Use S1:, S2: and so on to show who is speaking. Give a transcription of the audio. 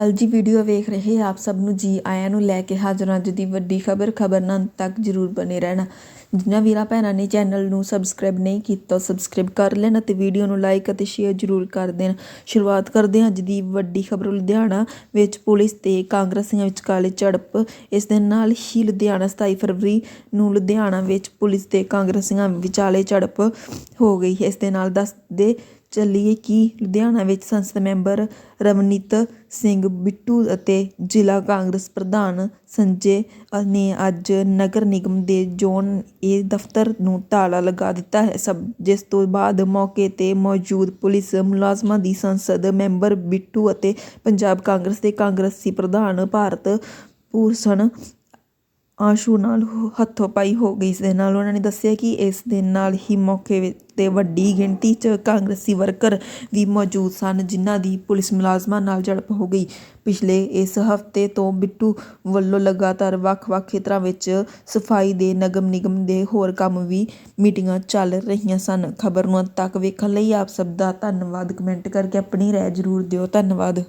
S1: ਅਲ ਜੀ ਵੀਡੀਓ ਵੇਖ ਰਹੇ ਆਪ ਸਭ ਨੂੰ ਜੀ ਆਇਆਂ ਨੂੰ ਲੈ ਕੇ ਹਾਜ਼ਰ ਹਾਂ ਅੱਜ ਦੀ ਵੱਡੀ ਖਬਰ ਖਬਰ ਨਾਲ ਅੰਤ ਤੱਕ ਜਰੂਰ ਬਨੇ ਰਹਿਣਾ। ਜਿਨ੍ਹਾਂ ਵੀਰਾਂ ਭੈਣਾਂ ਨੇ ਚੈਨਲ ਨੂੰ ਸਬਸਕ੍ਰਾਈਬ ਨਹੀਂ ਕੀਤਾ ਸਬਸਕ੍ਰਾਈਬ ਕਰ ਲੈਣ ਅਤੇ ਵੀਡੀਓ ਨੂੰ ਲਾਈਕ ਅਤੇ ਸ਼ੇਅਰ ਜਰੂਰ ਕਰ ਦੇਣ। ਸ਼ੁਰੂਆਤ ਕਰਦੇ ਹਾਂ ਅੱਜ ਦੀ ਵੱਡੀ ਖਬਰ, ਲੁਧਿਆਣਾ ਵਿੱਚ ਪੁਲਿਸ ਤੇ ਕਾਂਗਰਸੀਆਂ ਵਿਚਾਲੇ ਝੜਪ। ਇਸ ਦੇ ਨਾਲ ਹੀ ਲੁਧਿਆਣਾ 27 ਫਰਵਰੀ ਨੂੰ ਲੁਧਿਆਣਾ ਵਿੱਚ ਪੁਲਿਸ ਤੇ ਕਾਂਗਰਸੀਆਂ ਵਿਚਾਲੇ ਝੜਪ ਹੋ ਗਈ। ਇਸ ਦੇ ਨਾਲ ਦੱਸਦੇ ਚੱਲੀਏ ਕਿ ਲੁਧਿਆਣਾ ਵਿੱਚ ਸੰਸਦ ਮੈਂਬਰ ਰਵਨੀਤ ਸਿੰਘ ਬਿੱਟੂ ਅਤੇ ਜ਼ਿਲ੍ਹਾ ਕਾਂਗਰਸ ਪ੍ਰਧਾਨ ਸੰਜੇ ਨੇ ਅੱਜ ਨਗਰ ਨਿਗਮ ਦੇ ਜ਼ੋਨ ਏ ਦਫ਼ਤਰ ਨੂੰ ਤਾਲਾ ਲਗਾ ਦਿੱਤਾ ਹੈ। ਸਭ, ਜਿਸ ਤੋਂ ਬਾਅਦ ਮੌਕੇ ਤੇ ਮੌਜੂਦ ਪੁਲਿਸ ਮੁਲਾਜ਼ਮਾਂ ਦੀ ਸੰਸਦ ਮੈਂਬਰ ਬਿੱਟੂ ਅਤੇ ਪੰਜਾਬ ਕਾਂਗਰਸ ਦੇ ਕਾਂਗਰਸੀ ਪ੍ਰਧਾਨ ਭਾਰਤ ਭੂਸ਼ਣ ਆਸ਼ੂ ਨਾਲ ਹੋ- ਹੱਥੋਂ-ਪਾਈ ਹੋ ਗਈ। ਇਸ ਦੇ ਨਾਲ ਉਹਨਾਂ ਨੇ ਦੱਸਿਆ ਕਿ ਇਸ ਦੇ ਨਾਲ ਹੀ ਮੌਕੇ ਤੇ ਵੱਡੀ ਗਿਣਤੀ 'ਚ ਕਾਂਗਰਸੀ ਵਰਕਰ ਵੀ ਮੌਜੂਦ ਸਨ, ਜਿਨ੍ਹਾਂ ਦੀ ਪੁਲਿਸ ਮੁਲਾਜ਼ਮਾਂ ਨਾਲ ਝੜਪ ਹੋ ਗਈ। ਪਿਛਲੇ ਇਸ ਹਫ਼ਤੇ ਤੋਂ ਬਿੱਟੂ ਵੱਲੋਂ ਲਗਾਤਾਰ ਵੱਖ-ਵੱਖ ਖੇਤਰਾਂ ਵਿੱਚ ਸਫ਼ਾਈ ਦੇ ਨਗਮ ਨਿਗਮ ਦੇ ਹੋਰ ਕੰਮ ਵੀ ਮੀਟਿੰਗਾਂ ਚੱਲ ਰਹੀਆਂ ਸਨ। ਖਬਰ ਨੂੰ ਅੰਤ ਤੱਕ ਵੇਖਣ ਲਈ ਆਪ ਸਭ ਦਾ ਧੰਨਵਾਦ। ਕਮੈਂਟ ਕਰਕੇ ਆਪਣੀ ਰਾਏ ਜ਼ਰੂਰ ਦਿਓ। ਧੰਨਵਾਦ।